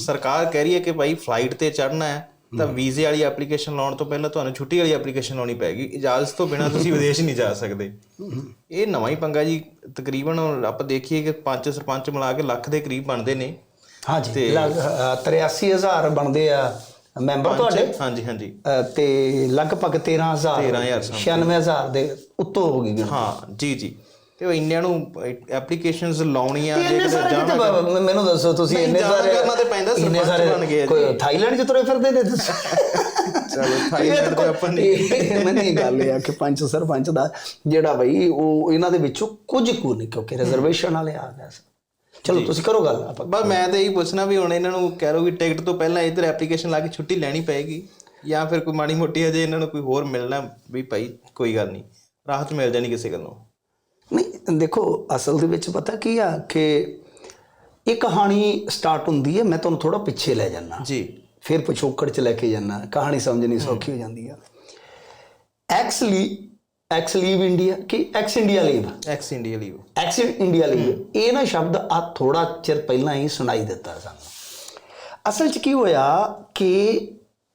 ਸਰਕਾਰ ਕਹਿ ਰਹੀ ਹੈ ਕਿ ਭਾਈ ਫਲਾਈਟ ਤੇ ਚੜਨਾ ਹੈ ਤਾਂ ਵੀਜ਼ੇ ਵਾਲੀ ਐਪਲੀਕੇਸ਼ਨ ਲਾਉਣ ਤੋਂ ਪਹਿਲਾਂ ਤੁਹਾਨੂੰ ਛੁੱਟੀ ਵਾਲੀ ਐਪਲੀਕੇਸ਼ਨ ਲਾਉਣੀ ਪੈਗੀ ਇਜਾਜ਼ਤ ਤੋਂ ਬਿਨਾਂ ਤੁਸੀਂ ਵਿਦੇਸ਼ ਨਹੀਂ ਜਾ ਸਕਦੇ। ਇਹ ਨਵਾਂ ਹੀ ਪੰਗਾ ਜੀ। ਤਕਰੀਬਨ ਆਪਾਂ ਦੇਖੀਏ ਕਿ ਪੰਜ ਸਰਪੰਚ ਮਿਲਾ ਕੇ ਲੱਖ ਦੇ ਕਰੀਬ ਬਣਦੇ ਨੇ। ਹਾਂਜੀ ਲਗ- ਅ, 83000 ਬਣਦੇ ਆ ਮੈਂਬਰ ਤੁਹਾਡੇ? ਹਾਂਜੀ ਹਾਂਜੀ। ਤੇ ਲਗਭਗ 13000 13,000 something। 96000 ਦੇ ਉੱਤੋਂ ਹੋ ਗਈ ਹਾਂ ਜੀ ਜੀ। ਤੇ ਉਹ ਇੰਨਿਆਂ ਨੂੰ ਐਪਲੀਕੇਸ਼ਨਸ ਲਾਉਣੀਆਂ ਸਾਰੇ ਕਿਤੇ ਬ- ਮੈਨੂੰ ਦੱਸੋ ਤੁਸੀਂ ਨਹੀਂ, ਇੰਨੇ ਜਾਣਾ ਸਾਰੇ ਕਰਨਾ ਤੇ ਪੈਂਦਾ, ਸਰਪੰਚ ਸਾਰੇ ਬਣ ਗਏ ਕੋਈ ਜੀ। ਥਾਈਲੈਂਡ ਚ ਤੁਰੇ ਫਿਰਦੇ ਨੇ? ਤੁਸੀਂ ਚਲੋ ਥਾਈਲੈਂਡ ਤੇ ਆਪਾਂ ਨਹੀਂ। ਇਹ ਮੈਨੂੰ ਇਹ ਗੱਲ ਇਹ ਆ ਕਿ ਪੰਚ ਸਰਪੰਚ ਦਾ ਜਿਹੜਾ ਬਈ ਉਹ ਇਹਨਾਂ ਦੇ ਵਿੱਚੋਂ ਕੁਝ ਕੁ ਨਹੀਂ ਕਿਉਂਕਿ ਰਿਜ਼ਰਵੇਸ਼ਨ ਵਾਲੇ ਆ ਗਏ ਚਲੋ ਤੁਸੀਂ ਕਰੋ ਗੱਲ ਆਪਾਂ ਬਸ ਮੈਂ ਤਾਂ ਇਹੀ ਪੁੱਛਣਾ ਵੀ ਹੁਣ ਇਹਨਾਂ ਨੂੰ ਕਹਿ ਰੋ ਵੀ ਟਿਕਟ ਤੋਂ ਪਹਿਲਾਂ ਇੱਧਰ ਐਪਲੀਕੇਸ਼ਨ ਲਾ ਕੇ ਛੁੱਟੀ ਲੈਣੀ ਪਏਗੀ ਜਾਂ ਫਿਰ ਕੋਈ ਮਾੜੀ ਮੋਟੀ ਅਜੇ ਇਹਨਾਂ ਨੂੰ ਕੋਈ ਹੋਰ ਮਿਲਣਾ ਵੀ ਭਾਈ ਕੋਈ ਗੱਲ ਨਹੀਂ। ਰਾਹਤ ਮਿਲ ਜਾਣੀ ਕਿਸੇ ਗੱਲੋਂ। ਨਹੀਂ ਦੇਖੋ ਅਸਲ ਦੇ ਵਿੱਚ ਪਤਾ ਕੀ ਆ ਕਿ ਇਹ ਕਹਾਣੀ ਸਟਾਰਟ ਹੁੰਦੀ ਹੈ ਮੈਂ ਤੁਹਾਨੂੰ ਥੋੜਾ ਪਿੱਛੇ ਲੈ ਜਾਣਾ ਜੀ। ਫਿਰ ਪਿਛੋਕੜ ਚ ਲੈ ਕੇ ਜਾਣਾ ਕਹਾਣੀ ਸਮਝਣੀ ਸੌਖੀ ਹੋ ਜਾਂਦੀ ਆ। ਐਕਸ ਲੀ ਐਕਸ ਲੀਵ ਇੰਡੀਆ ਕਿ X India leave X India leave X India leave ਇਹ ਨਾ ਸ਼ਬਦ ਆ ਥੋੜਾ ਚਿਰ ਪਹਿਲਾਂ ਹੀ ਸੁਣਾਈ ਦਿੱਤਾ ਸਾਨੂੰ। ਅਸਲ 'ਚ ਕੀ ਹੋਇਆ ਕਿ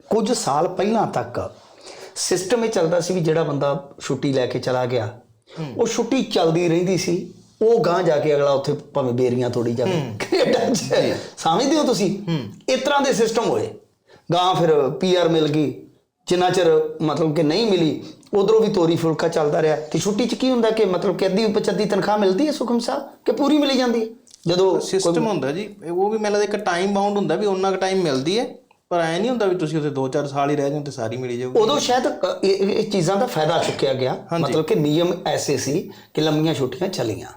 ਕੁਝ ਸਾਲ ਪਹਿਲਾਂ ਤੱਕ ਸਿਸਟਮ ਇਹ ਚੱਲਦਾ ਸੀ ਵੀ ਜਿਹੜਾ ਬੰਦਾ ਛੁੱਟੀ ਲੈ ਕੇ ਚਲਾ ਗਿਆ ਉਹ ਛੁੱਟੀ ਚੱਲਦੀ ਰਹਿੰਦੀ ਸੀ। ਉਹ ਗਾਂ ਜਾ ਕੇ ਅਗਲਾ ਉੱਥੇ ਭਾਵੇਂ ਬੇਰੀਆਂ ਤੋੜੀ ਜਾਵੇ। ਕੈਨੇਡਾ 'ਚ। ਸਮਝਦੇ ਹੋ ਤੁਸੀਂ। ਇਸ ਤਰ੍ਹਾਂ ਦੇ ਸਿਸਟਮ ਹੋਏ। ਗਾਂ ਫਿਰ ਪੀਆਰ ਮਿਲ ਗਈ। ਜਿੰਨਾ ਚਿਰ ਮਤਲਬ ਕਿ ਨਹੀਂ ਮਿਲੀ ਉਧਰੋਂ ਵੀ ਤੋਰੀ ਫੁਲਕਾ ਚੱਲਦਾ ਰਿਹਾ। ਤੇ ਛੁੱਟੀ 'ਚ ਕੀ ਹੁੰਦਾ ਕਿ ਮਤਲਬ ਕਿ ਅੱਧੀ ਪਚੱਦੀ ਤਨਖਾਹ ਮਿਲਦੀ ਹੈ ਸੁਖਮ ਸਾਹਿਬ ਕਿ ਪੂਰੀ ਮਿਲੀ ਜਾਂਦੀ ਹੈ? ਜਦੋਂ ਸਿਸਟਮ ਹੁੰਦਾ ਜੀ। ਉਹ ਵੀ ਮੈਨੂੰ ਲੱਗਦਾ ਇੱਕ ਟਾਈਮ ਬਾਉਂਡ ਹੁੰਦਾ ਵੀ ਉਹਨਾਂ ਕੁ ਟਾਈਮ ਮਿਲਦੀ ਹੈ। ਪਰ ਐ ਨਹੀਂ ਹੁੰਦਾ ਵੀ ਤੁਸੀਂ ਉੱਥੇ 2-4 ਸਾਲ ਹੀ ਰਹਿ ਜਾਓ ਤੇ ਸਾਰੀ ਮਿਲੀ ਜਾਊਗੀ। ਉਦੋਂ ਸ਼ਾਇਦ ਅ, ਇਹ ਇਹ- ਇਹ ਚੀਜ਼ਾਂ ਦਾ ਫਾਇਦਾ ਚੁੱਕਿਆ ਗਿਆ। ਮਤਲਬ ਕਿ ਨਿਯਮ ਐਸੇ ਸੀ ਕਿ ਲੰਮੀਆਂ ਛੁੱਟੀਆਂ ਚਲੀਆਂ।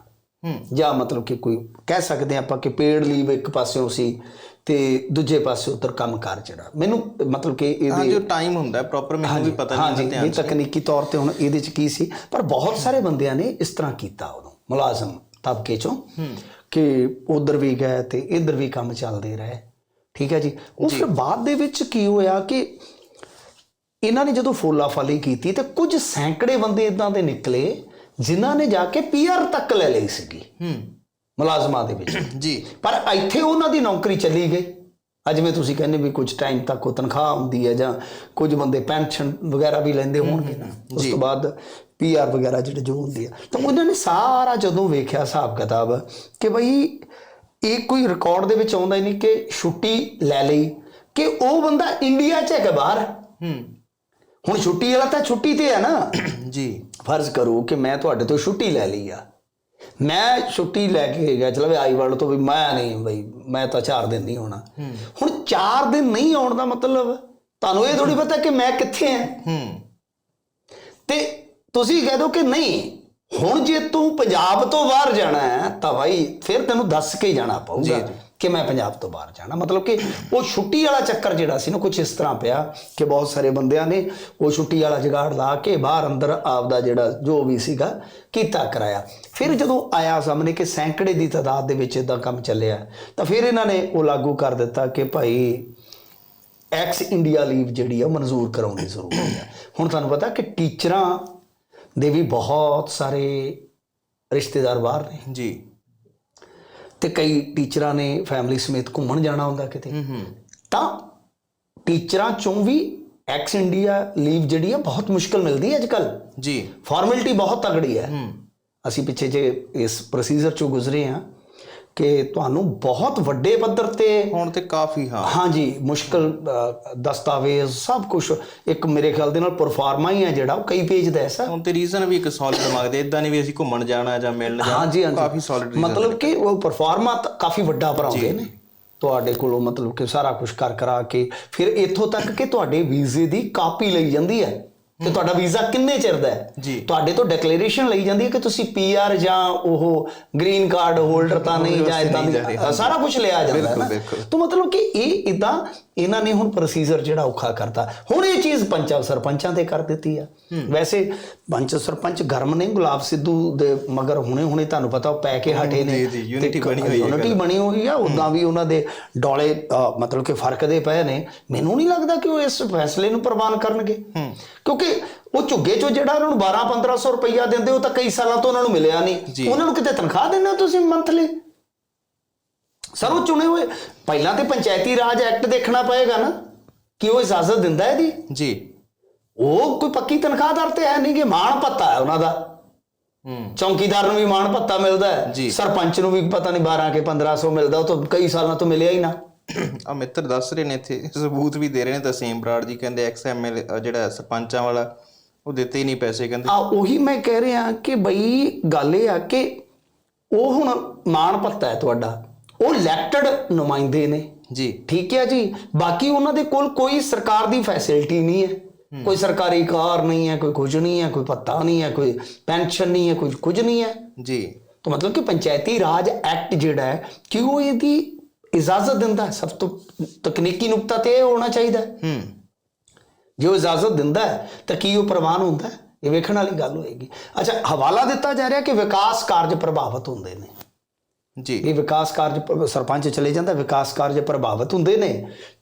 ਹੂੰ। ਜਾਂ ਮਤਲਬ ਕਿ ਕੋਈ ਕਹਿ ਸਕਦੇ ਹਾਂ ਆਪਾਂ ਕਿ ਪੇਡ ਲੀਵ ਇੱਕ ਪਾਸਿਓਂ ਸੀ ਤੇ ਦੂਜੇ ਪਾਸੇ ਉਧਰ ਕੰਮਕਾਰ ਜਿਹੜਾ। ਮੈਨੂੰ ਮਤਲਬ ਕਿ ਹਾਂ ਇਹਦੇ ਜੋ ਟਾਈਮ ਹੁੰਦਾ ਪ੍ਰੋਪਰ ਮੈਨੂੰ ਵੀ ਪਤਾ ਨਹੀਂ ਹਾਂਜੀ ਹੁੰਦਾ ਇਹ ਤਕਨੀਕੀ ਤੌਰ ਤੇ ਹੁਣ ਇਹਦੇ ਚ ਕੀ ਸੀ। ਪਰ ਬਹੁਤ ਸਾਰੇ ਬੰਦਿਆਂ ਨੇ ਇਸ ਤਰ੍ਹਾਂ ਕੀਤਾ ਉਦੋਂ ਮੁਲਾਜ਼ਮ ਤਬਕੇ ਚੋਂ ਕਿ ਉਧਰ ਵੀ ਗਏ ਤੇ ਇੱਧਰ ਵੀ ਕੰਮ ਚੱਲਦੇ ਰਹੇ। ਠੀਕ ਹੈ ਜੀ। ਫਿਰ ਬਾਅਦ ਦੇ ਵਿੱਚ ਕੀ ਹੋਇਆ ਕਿ ਇਹਨਾਂ ਨੇ ਜਦੋਂ ਫੋਲਾ ਫਾਲੀ ਕੀਤੀ ਤੇ ਕੁਝ ਸੈਂਕੜੇ ਬੰਦੇ ਇਦਾਂ ਦੇ ਨਿਕਲੇ ਜਿਨ੍ਹਾਂ ਨੇ ਜਾ ਕੇ ਪੀਆਰ ਤੱਕ ਲੈ ਲਈ ਸੀਗੀ। ਹੂੰ। ਮੁਲਾਜ਼ਮਾਂ ਦੇ ਵਿੱਚ। ਜੀ। ਪਰ ਇੱਥੇ ਉਹਨਾਂ ਦੀ ਨੌਕਰੀ ਚੱਲੀ ਗਈ। ਅੱਜ ਜਿਵੇਂ ਤੁਸੀਂ ਕਹਿੰਦੇ ਵੀ ਕੁਝ ਟਾਈਮ ਤੱਕ ਉਹ ਤਨਖਾਹ ਹੁੰਦੀ ਹੈ ਜਾਂ ਕੁਝ ਬੰਦੇ ਪੈਨਸ਼ਨ ਵਗੈਰਾ ਵੀ ਲੈਂਦੇ ਹੋਣਗੇ ਨਾ। ਉਸ ਤੋਂ ਬਾਅਦ ਪੀਆਰ ਵਗੈਰਾ ਜਿਹੜੇ ਜੋ ਹੁੰਦੀ ਆ ਤਾਂ ਉਹਨਾਂ ਨੇ ਸਾਰਾ ਜਦੋਂ ਵੇਖਿਆ ਹਿਸਾਬ ਕਿਤਾਬ ਕਿ ਬਈ ਇਹ ਕੋਈ ਰਿਕਾਰਡ ਦੇ ਵਿੱਚ ਆਉਂਦਾ ਹੀ ਨਹੀਂ ਕਿ ਛੁੱਟੀ ਲੈ ਲਈ ਕਿ ਉਹ ਬੰਦਾ ਇੰਡੀਆ 'ਚ ਹੈ ਕਿ ਬਾਹਰ। ਹੂੰ। ਹੁਣ ਛੁੱਟੀ ਵਾਲਾ ਤਾਂ ਛੁੱਟੀ ਤੇ ਹੈ ਨਾ। ਜੀ। ਫਰਜ਼ ਕਰੋ ਕਿ ਮੈਂ ਤੁਹਾਡੇ ਤੋਂ ਛੁੱਟੀ ਲੈ ਲਈ ਆ। ਮੈਂ ਛੁੱਟੀ ਲੈ ਕੇ ਗਿਆ ਚਲੋ ਵੀ ਆਈ ਵਰਲਡ ਤੋਂ ਵੀ ਮੈਂ ਨਹੀਂ ਬਈ ਮੈਂ ਤਾਂ 4 ਦਿਨ ਨਹੀਂ ਹੋਣਾ ਹੁਣ 4 ਦਿਨ ਨਹੀਂ ਆਉਣ ਦਾ ਮਤਲਬ ਤੁਹਾਨੂੰ ਇਹ ਥੋੜੀ ਪਤਾ ਕਿ ਮੈਂ ਕਿੱਥੇ ਆ। ਹੂੰ। ਤੇ ਤੁਸੀਂ ਕਹਿ ਦੋ ਕਿ ਨਹੀਂ ਹੁਣ ਜੇ ਤੂੰ ਪੰਜਾਬ ਤੋਂ ਬਾਹਰ ਜਾਣਾ ਹੈ ਤਾਂ ਭਾਈ ਫਿਰ ਤੈਨੂੰ ਦੱਸ ਕੇ ਜਾਣਾ ਪਊਗਾ ਕਿ ਮੈਂ ਪੰਜਾਬ ਤੋਂ ਬਾਹਰ ਜਾਣਾ। ਮਤਲਬ ਕਿ ਉਹ ਛੁੱਟੀ ਵਾਲਾ ਚੱਕਰ ਜਿਹੜਾ ਸੀ ਨਾ ਕੁਝ ਇਸ ਤਰ੍ਹਾਂ ਪਿਆ ਕਿ ਬਹੁਤ ਸਾਰੇ ਬੰਦਿਆਂ ਨੇ ਉਹ ਛੁੱਟੀ ਵਾਲਾ ਜਗਾੜ ਲਾ ਕੇ ਬਾਹਰ ਅੰਦਰ ਆਪਦਾ ਜਿਹੜਾ ਜੋ ਵੀ ਸੀਗਾ ਕੀਤਾ ਕਰਾਇਆ। ਫਿਰ ਜਦੋਂ ਆਇਆ ਸਾਹਮਣੇ ਕਿ ਸੈਂਕੜੇ ਦੀ ਤਾਦਾਦ ਦੇ ਵਿੱਚ ਇਦਾਂ ਕੰਮ ਚੱਲਿਆ ਤਾਂ ਫਿਰ ਇਹਨਾਂ ਨੇ ਉਹ ਲਾਗੂ ਕਰ ਦਿੱਤਾ ਕਿ ਭਾਈ ਐਕਸ ਇੰਡੀਆ ਲੀਵ ਜਿਹੜੀ ਆ ਮਨਜ਼ੂਰ ਕਰਾਉਣੀ ਜ਼ਰੂਰੀ ਹੈ ਹੁਣ ਤੁਹਾਨੂੰ ਪਤਾ ਕਿ ਟੀਚਰਾਂ ਦੇ ਵੀ ਬਹੁਤ ਸਾਰੇ ਰਿਸ਼ਤੇਦਾਰ ਬਾਹਰ ਨੇ। ਜੀ। ਤੇ ਕਈ ਟੀਚਰਾਂ ਨੇ ਫੈਮਿਲੀ ਸਮੇਤ ਘੁੰਮਣ ਜਾਣਾ ਹੁੰਦਾ ਕਿਤੇ। ਤਾਂ ਟੀਚਰਾਂ ਚੋਂ ਵੀ ਐਕਸ ਇੰਡੀਆ ਲੀਵ ਜਿਹੜੀ ਆ ਬਹੁਤ ਮੁਸ਼ਕਲ ਮਿਲਦੀ ਹੈ ਅੱਜ ਕੱਲ ਜੀ। ਫਾਰਮੈਲਿਟੀ ਬਹੁਤ ਤਗੜੀ ਹੈ। ਹੂੰ। ਅਸੀਂ ਪਿੱਛੇ ਜੇ ਇਸ ਪ੍ਰੋਸੀਜਰ ਚੋਂ ਗੁਜ਼ਰੇ ਆ ਕਿ ਤੁਹਾਨੂੰ ਬਹੁਤ ਵੱਡੇ ਪੱਧਰ ਤੇ ਹੁਣ ਤੇ ਕਾਫੀ ਹਾਂ। ਹਾਂਜੀ ਮੁਸ਼ਕਲ ਦਸਤਾਵੇਜ਼ ਸਭ ਕੁਝ ਇੱਕ ਮੇਰੇ ਖਿਆਲ ਦੇ ਨਾਲ ਪਰਫਾਰਮਾ ਹੀ ਹੈ ਜਿਹੜਾ ਉਹ ਕਈ ਪੇਜ ਦਾ ਐਸਾ ਹੁਣ ਤੇ ਰੀਜ਼ਨ ਵੀ ਇੱਕ ਸੋਲਿਡ ਮੰਗਦੇ ਇਦਾਂ ਨਹੀਂ ਵੀ ਅਸੀਂ ਘੁੰਮਣ ਜਾਣਾ ਜਾਂ ਮਿਲਣ ਜਾਣਾ ਹਾਂਜੀ ਹਾਂਜੀ। ਕਾਫੀ ਸੋਲਿਡ ਮਤਲਬ ਕਿ ਉਹ ਪਰਫਾਰਮਾ ਕਾਫੀ ਵੱਡਾ ਭਰਾਉਂਦੇ ਨੇ। ਤੁਹਾਡੇ ਕੋਲੋਂ ਮਤਲਬ ਕਿ ਸਾਰਾ ਕੁਝ ਕਰ ਕਰਾ ਕੇ ਫਿਰ ਇੱਥੋਂ ਤੱਕ ਕਿ ਤੁਹਾਡੇ ਵੀਜ਼ੇ ਦੀ ਕਾਪੀ ਲਈ ਜਾਂਦੀ ਹੈ। ਕਿ ਤੁਹਾਡਾ ਵੀਜ਼ਾ ਕਿੰਨੇ ਚਿਰ ਦਾ ਹੈ? ਜੀ। ਤੁਹਾਡੇ ਤੋਂ ਡਿਕਲੇਰੇਸ਼ਨ ਲਈ ਜਾਂਦੀ ਹੈ ਕਿ ਤੁਸੀਂ ਪੀਆਰ ਜਾਂ ਉਹ ਗ੍ਰੀਨ ਕਾਰਡ ਹੋਲਡਰ ਤਾਂ ਨਹੀਂ ਜਾਂ ਇਦਾਂ ਦੀ ਸਾਰਾ ਕੁਝ ਲਿਆ ਜਾਂਦਾ ਹੈ। ਤਾਂ ਮਤਲਬ ਕਿ ਇਹ ਇਦਾਂ ਇਹਨਾਂ ਨੇ ਹੁਣ ਪ੍ਰੋਸੀਜਰ ਜਿਹੜਾ ਔਖਾ ਕਰਤਾ। ਹੁਣ ਇਹ ਚੀਜ਼ ਪੰਚਾਂ ਸਰਪੰਚਾਂ ਤੇ ਕਰ ਦਿੱਤੀ ਆ। ਵੈਸੇ ਪੰਚ ਸਰਪੰਚ ਗਰਮ ਨੇ ਗੁਲਾਬ ਸਿੱਧੂ ਦੇ ਮਗਰ ਹੁਣੇ ਹੁਣੇ ਤੁਹਾਨੂੰ ਪਤਾ ਉਹ ਪੈ ਕੇ ਹਟੇ ਨੇ। ਜੀ, ਜੀ, unity ਬਣੀ ਹੋਈ ਹੈ ਯੂਨਿਟੀ ਬਣੀ ਹੋਈ ਆ ਉਦਾਂ ਵੀ ਉਹਨਾਂ ਦੇ ਡੋਲੇ ਮਤਲਬ ਕਿ ਫ਼ਰਕ ਦੇ ਪਏ ਨੇ। ਮੈਨੂੰ ਨਹੀਂ ਲੱਗਦਾ ਕਿ ਉਹ ਇਸ ਫੈਸਲੇ ਨੂੰ ਪ੍ਰਵਾਨ ਕਰਨਗੇ। ਕਿਉਂਕਿ ਉਹ ਝੁੱਗੇ ਚੋਂ ਜਿਹੜਾ ਉਹਨਾਂ ਨੂੰ 12 1500 ਰੁਪਈਆ ਦਿੰਦੇ ਉਹ ਤਾਂ ਕਈ ਸਾਲਾਂ ਤੋਂ ਉਹਨਾਂ ਨੂੰ ਮਿਲਿਆ ਨਹੀਂ। ਉਹਨਾਂ ਨੂੰ ਕਿਤੇ ਤਨਖਾਹ ਦਿੰਦੇ ਤੁਸੀਂ ਮੰਥਲੀ ਸਰ ਉਹ ਚੁਣੇ ਹੋਏ ਪਹਿਲਾਂ ਤੇ ਪੰਚਾਇਤੀ ਰਾਜ ਐਕਟ ਦੇਖਣਾ ਪਏਗਾ ਨਾ ਕਿ ਉਹ ਇਜਾਜ਼ਤ ਦਿੰਦਾ ਹੈ ਦੀ ਜੀ। ਉਹ ਕੋਈ ਪੱਕੀ ਤਨਖਾਹਦਾਰ ਤੇ ਹੈ ਨਹੀਂ ਕਿ ਮਾਣ ਪੱਤਾ ਹੈ ਉਹਨਾਂ ਦਾ। ਹੂੰ। ਚੌਂਕੀਦਾਰ ਨੂੰ ਵੀ ਮਾਣ ਪੱਤਾ ਮਿਲਦਾ ਹੈ। ਸਰਪੰਚ ਨੂੰ ਵੀ ਪਤਾ ਨਹੀਂ 12 ਕੇ 1500 ਮਿਲਦਾ ਉਹ ਤਾਂ ਕਈ ਸਾਲਾਂ ਤੋਂ ਮਿਲਿਆ ਹੀ ਨਾ। ਆ ਮਿੱਤਰ ਦੱਸ ਰਹੇ ਨੇ ਇੱਥੇ ਸਬੂਤ ਵੀ ਦੇ ਰਹੇ ਨੇ ਤਸੀਮ ਬਰਾੜ ਜੀ ਕਹਿੰਦੇ ਐਕਸ ਐਮਐਲ ਜਿਹੜਾ ਸਰਪੰਚਾਂ ਵਾਲਾ ਉਹ ਦਿੱਤੇ ਹੀ ਨਹੀਂ ਪੈਸੇ ਕਹਿੰਦੇ। ਆ ਉਹੀ ਮੈਂ ਕਹਿ ਰਿਹਾ ਕਿ ਬਈ ਗੱਲ ਇਹ ਆ ਕਿ ਉਹ ਹੁਣ ਮਾਣ ਪੱਤਾ ਹੈ ਤੁਹਾਡਾ ਉਹ ਇਲੈਕਟਡ ਨੁਮਾਇੰਦੇ ਨੇ। ਜੀ। ਠੀਕ ਹੈ ਜੀ ਬਾਕੀ ਉਹਨਾਂ ਦੇ ਕੋਲ ਕੋਈ ਸਰਕਾਰ ਦੀ ਫੈਸਿਲਿਟੀ ਨਹੀਂ ਹੈ। ਕੋਈ ਸਰਕਾਰੀ ਕਾਰ ਨਹੀਂ ਹੈ ਕੋਈ ਕੁਝ ਨਹੀਂ ਹੈ ਕੋਈ ਪੱਤਾ ਨਹੀਂ ਹੈ ਕੋਈ ਪੈਨਸ਼ਨ ਨਹੀਂ ਹੈ ਕੁਝ ਕੁਝ ਨਹੀਂ ਹੈ। ਜੀ। ਤਾਂ ਮਤਲਬ ਕਿ ਪੰਚਾਇਤੀ ਰਾਜ ਐਕਟ ਜਿਹੜਾ ਹੈ ਕਿ ਉਹ ਇਹਦੀ ਇਜਾਜ਼ਤ ਦਿੰਦਾ ਸਭ ਤੋਂ ਤਕਨੀਕੀ ਨੁਕਤਾ ਤੇ ਇਹ ਹੋਣਾ ਚਾਹੀਦਾ ਹੈ। ਜੇ ਉਹ ਇਜਾਜ਼ਤ ਦਿੰਦਾ ਹੈ ਤਾਂ ਕੀ ਉਹ ਪ੍ਰਵਾਨ ਹੁੰਦਾ ਹੈ? ਇਹ ਵੇਖਣ ਵਾਲੀ ਗੱਲ ਹੋਏਗੀ। ਅੱਛਾ ਹਵਾਲਾ ਦਿੱਤਾ ਜਾ ਰਿਹਾ ਕਿ ਵਿਕਾਸ ਕਾਰਜ ਪ੍ਰਭਾਵਿਤ ਹੁੰਦੇ ਨੇ। ਜੀ। ਇਹ ਵਿਕਾਸ ਕਾਰਜ ਸਰਪੰਚ ਚਲੇ ਜਾਂਦਾ ਵਿਕਾਸ ਕਾਰਜ ਪ੍ਰਭਾਵਿਤ ਹੁੰਦੇ ਨੇ।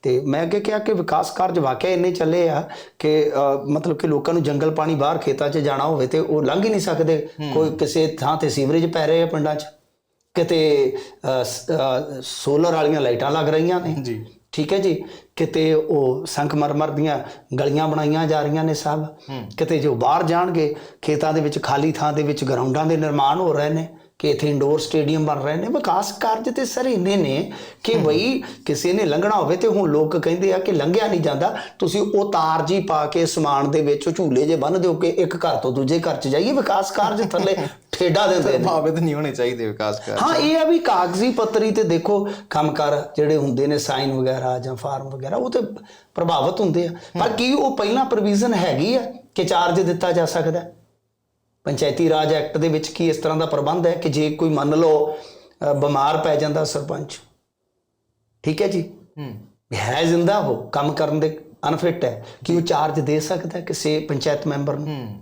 ਤੇ ਮੈਂ ਅੱਗੇ ਕਿਹਾ ਕਿ ਵਿਕਾਸ ਕਾਰਜ ਵਾਕਿਆ ਇੰਨੇ ਚੱਲੇ ਆ ਕਿ ਮਤਲਬ ਕਿ ਲੋਕਾਂ ਨੂੰ ਜੰਗਲ ਪਾਣੀ ਬਾਹਰ ਖੇਤਾਂ 'ਚ ਜਾਣਾ ਹੋਵੇ ਤੇ ਉਹ ਲੰਘ ਹੀ ਨਹੀਂ ਸਕਦੇ। ਕੋਈ ਕਿਸੇ ਥਾਂ ਤੇ ਸੀਵਰੇਜ ਪੈ ਰਹੇ ਆ ਪਿੰਡਾਂ 'ਚ। ਕਿਤੇ ਸੋਲਰ ਵਾਲੀਆਂ ਲਾਈਟਾਂ ਲੱਗ ਰਹੀਆਂ ਨੇ। ਜੀ। ਠੀਕ ਹੈ ਜੀ? ਕਿਤੇ ਉਹ ਸੰਖਮਰਮਰ ਦੀਆਂ ਗਲੀਆਂ ਬਣਾਈਆਂ ਜਾ ਰਹੀਆਂ ਨੇ ਸਭ। ਕਿਤੇ ਜੋ ਬਾਹਰ ਜਾਣਗੇ ਖੇਤਾਂ ਦੇ ਵਿੱਚ ਖਾਲੀ ਥਾਂ ਦੇ ਵਿੱਚ ਗਰਾਊਂਡਾਂ ਦੇ ਨਿਰਮਾਣ ਹੋ ਰਹੇ ਨੇ। ਕਿ ਇੱਥੇ ਇੰਡੋਰ ਸਟੇਡੀਅਮ ਬਣ ਰਹੇ ਨੇ। ਵਿਕਾਸ ਕਾਰਜ ਤੇ ਸਰ ਇੰਨੇ ਨੇ ਕਿ ਬਈ ਕਿਸੇ ਨੇ ਲੰਘਣਾ ਹੋਵੇ ਤੇ ਹੁਣ ਲੋਕ ਕਹਿੰਦੇ ਆ ਕਿ ਲੰਘਿਆ ਨਹੀਂ ਜਾਂਦਾ ਤੁਸੀਂ ਉਹ ਤਾਰ ਜੀ ਪਾ ਕੇ ਸਮਾਨ ਦੇ ਵਿੱਚ ਝੂਲੇ ਜੇ ਬੰਨ ਦਿਓ ਕਿ ਇੱਕ ਘਰ ਤੋਂ ਦੂਜੇ ਘਰ 'ਚ ਜਾਈਏ ਵਿਕਾਸ ਕਾਰਜ ਥੱਲੇ ਠੇਡਾ ਦਿੰਦੇ ਨੇ। ਪ੍ਰਭਾਵਿਤ ਨਹੀਂ ਹੋਣੇ ਚਾਹੀਦੇ ਵਿਕਾਸ ਕਰ ਹਾਂ ਇਹ ਆ ਵੀ ਕਾਗਜ਼ੀ ਪੱਤਰੀ ਤੇ ਦੇਖੋ ਕੰਮਕਾਰ ਜਿਹੜੇ ਹੁੰਦੇ ਨੇ ਸਾਈਨ ਵਗੈਰਾ ਜਾਂ ਫਾਰਮ ਵਗੈਰਾ ਉਹ ਤੇ ਪ੍ਰਭਾਵਿਤ ਹੁੰਦੇ ਆ। ਪਰ ਕੀ ਉਹ ਪਹਿਲਾਂ ਪ੍ਰੋਵੀਜ਼ਨ ਹੈਗੀ ਆ ਕਿ ਚਾਰਜ ਦਿੱਤਾ ਜਾ ਸਕਦਾ? ਹੈ? ਪੰਚਾਇਤੀ ਰਾਜ ਐਕਟ ਦੇ ਵਿੱਚ ਕੀ ਇਸ ਤਰ੍ਹਾਂ ਦਾ ਪ੍ਰਬੰਧ ਹੈ ਕਿ ਜੇ ਕੋਈ ਮੰਨ ਲਓ ਬਿਮਾਰ ਪੈ ਜਾਂਦਾ ਸਰਪੰਚ? ਠੀਕ ਹੈ ਜੀ? ਹੂੰ। ਹੈ ਜ਼ਿੰਦਾ ਉਹ ਕੰਮ ਕਰਨ ਦੇ ਅਨਫਿਟ ਹੈ। ਕਿ ਉਹ ਚਾਰਜ ਦੇ ਸਕਦਾ ਹੈ ਕਿਸੇ ਪੰਚਾਇਤ ਮੈਂਬਰ ਨੂੰ? ਹੂੰ।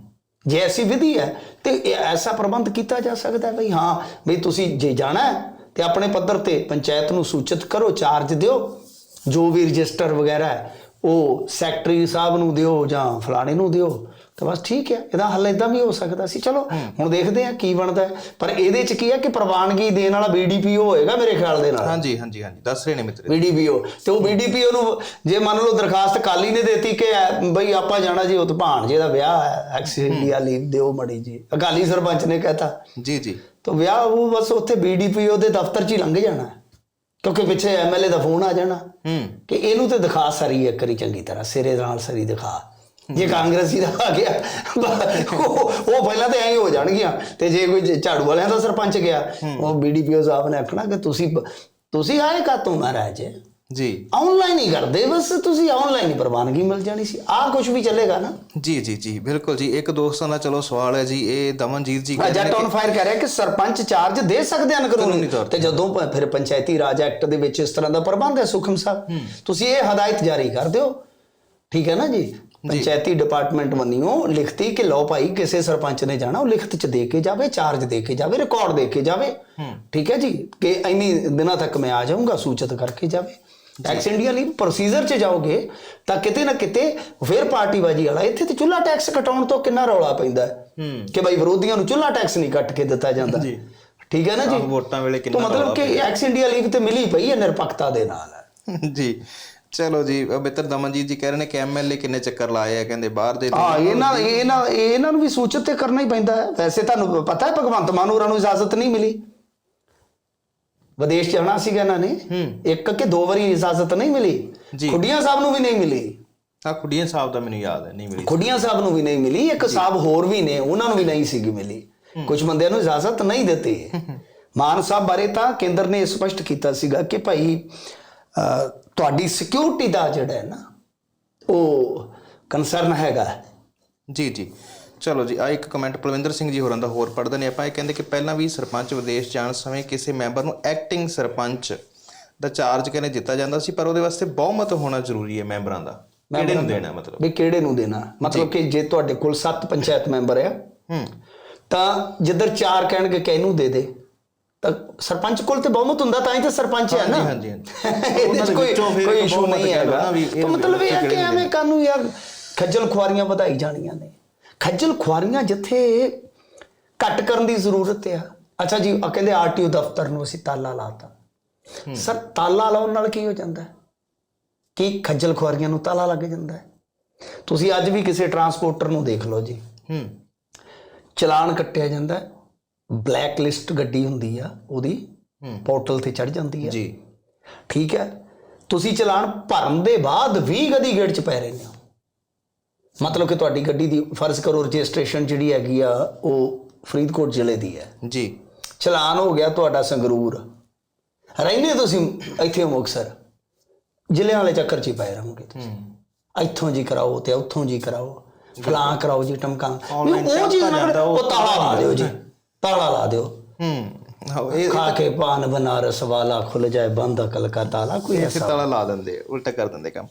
ਜੇ ਐਸੀ ਵਿਧੀ ਹੈ ਤੇ ਇਹ ਐਸਾ ਪ੍ਰਬੰਧ ਕੀਤਾ ਜਾ ਸਕਦਾ ਹੈ ਬਈ ਹਾਂ ਬਈ ਤੁਸੀਂ ਜੇ ਜਾਣਾ ਹੈ ਤੇ ਆਪਣੇ ਪੱਧਰ ਤੇ ਪੰਚਾਇਤ ਨੂੰ ਸੂਚਿਤ ਕਰੋ ਚਾਰਜ ਦਿਓ। ਜੋ ਵੀ ਰਜਿਸਟਰ ਵਗੈਰਾ ਹੈ ਉਹ ਸੈਕਟਰੀ ਸਾਹਿਬ ਨੂੰ ਦਿਓ ਜਾਂ ਫਲਾਣੇ ਨੂੰ ਦਿਓ। ਤਾਂ ਬਸ ਠੀਕ ਹੈ ਇਹਦਾ ਹੱਲ ਇਦਾਂ ਵੀ ਹੋ ਸਕਦਾ ਸੀ। ਚਲੋ ਹੁਣ ਦੇਖਦੇ ਹਾਂ ਕੀ ਬਣਦਾ। ਪਰ ਇਹਦੇ ਚ ਕੀ ਹੈ ਕਿ ਪ੍ਰਵਾਨਗੀ ਦੇਣ ਵਾਲਾ ਬੀਡੀਪੀਓ ਹੋਏਗਾ ਮੇਰੇ ਖਿਆਲ ਦੇ ਨਾਲ। ਹਾਂਜੀ ਹਾਂਜੀ ਹਾਂਜੀ ਦੱਸ ਰਹੇ ਨੇ ਮਿੱਤਰ। ਬੀਡੀਪੀਓ ਤੇ ਉਹ ਬੀਡੀਪੀਓ ਨੂੰ ਜੇ ਮੰਨ ਲਓ ਦਰਖਾਸਤ ਕਾਲੀ ਨੇ ਦੇਤੀ ਕਿ ਬਈ ਆਪਾਂ ਜਾਣਾ ਜੀ ਉਹ ਭਾਣਜੇ ਦਾ ਵਿਆਹ ਹੈ ਐਕਸੀਡੈਂਟਲੀ ਲੀਵ ਦਿਓ ਮੜੀ ਜੀ। ਅਕਾਲੀ ਸਰਪੰਚ ਨੇ ਕਹਿਤਾ। ਜੀ ਜੀ। ਤਾਂ ਵਿਆਹ ਉਹ ਬਸ ਉੱਥੇ ਬੀਡੀਪੀਓ ਦੇ ਦਫ਼ਤਰ 'ਚ ਹੀ ਲੰਘ ਜਾਣਾ। ਕਿਉਂਕਿ ਪਿੱਛੇ ਐਮਐਲਏ ਦਾ ਫੋਨ ਆ ਜਾਣਾ। ਹੂੰ। ਕਿ ਇਹਨੂੰ ਤੇ ਦਿਖਾ ਸਰੀ ਇੱਕ ਵਾਰੀ ਚੰਗੀ ਤਰ੍ਹਾਂ ਸਿਰੇ ਨਾਲ ਸਰੀ ਦਿਖਾ। ਜੇ ਕਾਂਗਰਸੀ ਦਾ ਆ ਗਿਆ ਉਹ ਉਹ ਪਹਿਲਾਂ ਤੇ ਐਂ ਹੀ ਹੋ ਜਾਣਗੀਆਂ। ਤੇ ਜੇ ਕੋਈ ਝਾੜੂ ਵਾਲਿਆਂ ਦਾ ਸਰਪੰਚ ਗਿਆ ਉਹ ਬੀਡੀਪੀਓ ਸਾਹਿਬ ਨੇ ਆਖਣਾ ਕਿ ਤੁਸੀਂ ਤੁਸੀਂ ਆਏ ਕਾ ਤੋਂ ਮਹਾਰਾਜ ਜੀ? ਆਨਲਾਈਨ ਹੀ ਕਰਦੇ ਬਸ ਤੁਸੀਂ ਆਨਲਾਈਨ ਹੀ ਪ੍ਰਵਾਨਗੀ ਮਿਲ ਜਾਣੀ ਸੀ। ਆਹ ਕੁਝ ਵੀ ਚੱਲੇਗਾ ਨਾ। ਜੀ ਜੀ ਜੀ ਬਿਲਕੁਲ ਜੀ। ਇੱਕ ਦੋਸਤਾਂ ਦਾ ਚਲੋ ਸਵਾਲ ਹੈ ਜੀ ਇਹ ਦਮਨਜੀਤ ਜੀ ਕਹਿੰਦੇ ਜੱਟ ਔਨ ਫਾਇਰ ਕਹਿ ਰਿਹਾ ਕਿ ਸਰਪੰਚ ਚਾਰਜ ਦੇ ਸਕਦੇ ਹਨ ਕਾਨੂੰਨੀ ਤੌਰ ਤੇ ਜਦੋਂ ਫਿਰ ਪੰਚਾਇਤੀ ਰਾਜ ਐਕਟ ਦੇ ਵਿੱਚ ਇਸ ਤਰ੍ਹਾਂ ਦਾ ਪ੍ਰਬੰਧ ਹੈ ਸੁਖਮ ਸਾਹਿਬ ਤੁਸੀਂ ਇਹ ਹਦਾਇਤ ਜਾਰੀ ਕਰ ਦਿਓ। ਠੀਕ ਹੈ ਨਾ ਜੀ? ਪੰਚਾਇਤੀ ਡਿਪਾਰਟਮੈਂਟ ਮੰਨਿਓ ਲਿਖਤੀ ਕਿ ਲਓ ਭਾਈ ਕਿਸੇ ਸਰਪੰਚ ਨੇ ਜਾਣਾ ਉਹ ਲਿਖਤ ਚ ਦੇ ਕੇ ਜਾਵੇ ਚਾਰਜ ਦੇ ਕੇ ਜਾਵੇ ਰਿਕਾਰਡ ਦੇ ਕੇ ਜਾਵੇ। ਠੀਕ ਹੈ ਜੀ? ਕਿ ਇੰਨੀ ਦਿਨਾਂ ਤੱਕ ਮੈਂ ਆ ਜਾਊਂਗਾ ਸੂਚਿਤ ਕਰਕੇ ਜਾਵੇ। ਟੈਕਸ ਇੰਡੀਆ ਲਈ ਪ੍ਰੋਸੀਜਰ 'ਚ ਜਾਓਗੇ ਤਾਂ ਕਿਤੇ ਨਾ ਕਿਤੇ ਫਿਰ ਪਾਰਟੀਬਾਜੀ ਵਾਲਾ ਇੱਥੇ ਤੇ ਚੁੱਲਾ ਟੈਕਸ ਕਟਾਉਣ ਤੋਂ ਕਿੰਨਾ ਰੌਲਾ ਪੈਂਦਾ ਹੈ। ਕਿ ਭਾਈ ਵਿਰੋਧੀਆਂ ਨੂੰ ਚੁੱਲਾ ਟੈਕਸ ਨਹੀਂ ਕੱਟ ਕੇ ਦਿੱਤਾ ਜਾਂਦਾ। ਠੀਕ ਹੈ ਨਾ ਜੀ? ਵੋਟਾਂ ਵੇਲੇ ਕਿੰਨਾ ਮਤਲਬ ਕਿ ਐਕਸ ਇੰਡੀਆ ਲੀਗ ਤੇ ਮਿਲੀ ਪਈ ਹੈ ਨਿਰਪੱਖਤਾ ਦੇ ਨਾਲ। ਜੀ। ਚਲੋ ਜੀ ਮਿੱਤਰ ਦਮਨਜੀਤ ਜੀ ਕਹਿ ਰਹੇ ਨੇ ਕਿ ਐਮਐਲਏ ਕਿੰਨੇ ਚੱਕਰ ਲਾਏ ਆ ਕਹਿੰਦੇ ਬਾਹਰ ਦੇ ਹਾਂ ਇਹਨਾਂ ਇਹਨਾਂ ਇਹਨਾਂ ਨੂੰ ਵੀ ਸੂਚਿਤ ਤੇ ਕਰਨਾ ਹੀ ਪੈਂਦਾ ਹੈ। ਵੈਸੇ ਤੁਹਾਨੂੰ ਪਤਾ ਹੈ ਭਗਵੰਤ ਮਾਨ ਹੋਰਾਂ ਨੂੰ ਇਜਾਜ਼ਤ ਨਹੀਂ ਮਿਲੀ। ਵਿਦੇਸ਼ ਜਾਣਾ ਸੀਗਾ ਇਹਨਾਂ ਨੇ। ਇੱਕ ਕਿ ਦੋ ਵਾਰੀ ਇਜਾਜ਼ਤ ਨਹੀਂ ਮਿਲੀ। ਜੀ। ਖੁੱਡੀਆਂ ਸਾਹਿਬ ਨੂੰ ਵੀ ਨਹੀਂ ਮਿਲੀ। ਆ ਖੁੱਡੀਆਂ ਸਾਹਿਬ ਦਾ ਮੈਨੂੰ ਯਾਦ ਹੈ ਨਹੀਂ ਮਿਲੀ। ਖੁੱਡੀਆਂ ਸਾਹਿਬ ਨੂੰ ਵੀ ਨਹੀਂ ਮਿਲੀ ਇੱਕ ਸਾਹਿਬ ਹੋਰ ਵੀ ਨੇ ਉਹਨਾਂ ਨੂੰ ਵੀ ਨਹੀਂ ਸੀਗੀ ਮਿਲੀ। ਕੁਝ ਬੰਦਿਆਂ ਨੂੰ ਇਜਾਜ਼ਤ ਨਹੀਂ ਦਿੱਤੀ। ਮਾਨ ਸਾਹਿਬ ਬਾਰੇ ਤਾਂ ਕੇਂਦਰ ਨੇ ਸਪਸ਼ਟ ਕੀਤਾ ਸੀਗਾ ਕਿ ਭਾਈ ਤੁਹਾਡੀ ਸਿਕਿਉਰਿਟੀ ਦਾ ਜਿਹੜਾ ਹੈ ਨਾ ਉਹ ਕੰਸਰਨ ਹੈਗਾ। ਜੀ ਜੀ। ਚਲੋ ਜੀ ਆ ਇੱਕ ਕਮੈਂਟ ਪਲਵਿੰਦਰ ਸਿੰਘ ਜੀ ਹੋਰਾਂ ਦਾ ਹੋਰ ਪੜ੍ਹਦੇ ਨੇ। ਆਪਾਂ ਇਹ ਕਹਿੰਦੇ ਕਿ ਪਹਿਲਾਂ ਵੀ ਸਰਪੰਚ ਵਿਦੇਸ਼ ਜਾਣ ਸਮੇਂ ਕਿਸੇ ਮੈਂਬਰ ਨੂੰ ਐਕਟਿੰਗ ਸਰਪੰਚ ਦਾ ਚਾਰਜ ਕਹਿੰਦੇ ਦਿੱਤਾ ਜਾਂਦਾ ਸੀ ਪਰ ਉਹਦੇ ਵਾਸਤੇ ਬਹੁਮਤ ਹੋਣਾ ਜ਼ਰੂਰੀ ਹੈ ਮੈਂਬਰਾਂ ਦਾ। ਕਿਹੜੇ ਨੂੰ ਦੇਣਾ ਮਤਲਬ? ਵੀ ਕਿਹੜੇ ਨੂੰ ਦੇਣਾ? ਮਤਲਬ ਕਿ ਜੇ ਤੁਹਾਡੇ ਕੋਲ 7 ਪੰਚਾਇਤ ਮੈਂਬਰ ਆ ਹੂੰ। ਤਾਂ ਜਿੱਧਰ ਚਾਰ ਕਹਿਣਗੇ ਕਿ ਇਹਨੂੰ ਦੇ ਦੇ। ਸਰਪੰਚ ਕੋਲ ਤੇ ਬਹੁਮਤ ਹੁੰਦਾ ਤਾਂ ਹੀ ਤਾਂ ਸਰਪੰਚ ਹੈ ਨਾ। ਹਾਂਜੀ, ਹਾਂਜੀ। ਉਹਨਾਂ ਦੇ ਕੋਈ ਵਿੱਚੋਂ ਫਿਰ ਕੋਈ ਇੱਕ ਇਸ਼ੂ ਨਹੀਂ ਹੈਗਾ। ਤਾਂ ਮਤਲਬ ਇਹ ਹੈ ਕਿ ਐਵੇਂ ਕਾਨੂੰ ਯਾਰ ਖੱਜਲ ਖੁਆਰੀਆਂ ਵਧਾਈ ਜਾਣੀਆਂ ਨੇ। ਖੱਜਲ ਖੁਆਰੀਆਂ ਜਿੱਥੇ ਘੱਟ ਕਰਨ ਦੀ ਜ਼ਰੂਰਤ ਆ। ਅੱਛਾ ਜੀ ਆ ਕਹਿੰਦੇ ਆਰਟੀਓ ਦਫ਼ਤਰ ਨੂੰ ਅਸੀਂ ਤਾਲਾ ਲਾਤਾ। ਸਰ ਤਾਲਾ ਲਾਉਣ ਨਾਲ ਕੀ ਹੋ ਜਾਂਦਾ ਹੈ? ਕੀ ਖੱਜਲ ਖੁਆਰੀਆਂ ਨੂੰ ਤਾਲਾ ਲੱਗ ਜਾਂਦਾ ਹੈ? ਤੁਸੀਂ ਅੱਜ ਵੀ ਕਿਸੇ ਟਰਾਂਸਪੋਰਟਰ ਨੂੰ ਦੇਖ ਲਓ ਜੀ। ਹੂੰ। ਚਲਾਨ ਕੱਟਿਆ ਜਾਂਦਾ ਬਲੈਕ ਲਿਸਟ ਗੱਡੀ ਹੁੰਦੀ ਆ ਉਹਦੀ। ਪੋਰਟਲ ਤੇ ਚੜ ਜਾਂਦੀ ਹੈ ਜੀ। ਠੀਕ ਹੈ? ਤੁਸੀਂ ਚਲਾਨ ਭਰਨ ਦੇ ਬਾਅਦ ਵੀ ਗਦੀ ਗੇਟ 'ਚ ਪੈ ਰਹੇ ਹੋ ਮਤਲਬ ਕਿ ਤੁਹਾਡੀ ਗੱਡੀ ਦੀ ਫਰਜ਼ ਕਰੋ ਰਜਿਸਟ੍ਰੇਸ਼ਨ ਜਿਹੜੀ ਹੈਗੀ ਆ ਉਹ ਫਰੀਦਕੋਟ ਜ਼ਿਲ੍ਹੇ ਦੀ ਹੈ। ਜੀ। ਚਲਾਨ ਹੋ ਗਿਆ ਤੁਹਾਡਾ ਸੰਗਰੂਰ। ਰਹਿੰਦੇ ਤੁਸੀਂ ਇੱਥੇ ਮੁਕਸਰ ਜ਼ਿਲ੍ਹਿਆਂ ਵਾਲੇ ਚੱਕਰ 'ਚ ਹੀ ਪਏ ਰਹੋਗੇ ਤੁਸੀਂ। ਇੱਥੋਂ ਜੀ ਕਰਾਓ ਤੇ ਉੱਥੋਂ ਜੀ ਕਰਾਓ। ਫਲਾਂ ਕਰਾਓ ਜੀ ਟਮਕਾਂ ਉਹ ਚੀਜ਼ ਨਾ ਉਹ ਉਹ ਤਾਲਾ ਲਾ ਦਿਓ ਜੀ। ਤਾਲਾ ਲਾ ਦਿਓ। ਹੂੰ ਇਹ ਖਾ ਕੇ ਪਾਨ ਬਨਾਰਸ ਵਾਲਾ ਖੁੱਲ ਜਾਏ ਬੰਦ ਅਕਲ ਕਾ ਤਾਲਾ ਕੋਈ ਐਸਾ ਤਾਲਾ ਲਾ ਦਿੰਦੇ ਉਲਟਾ ਕਰ ਦਿੰਦੇ ਕੰਮ।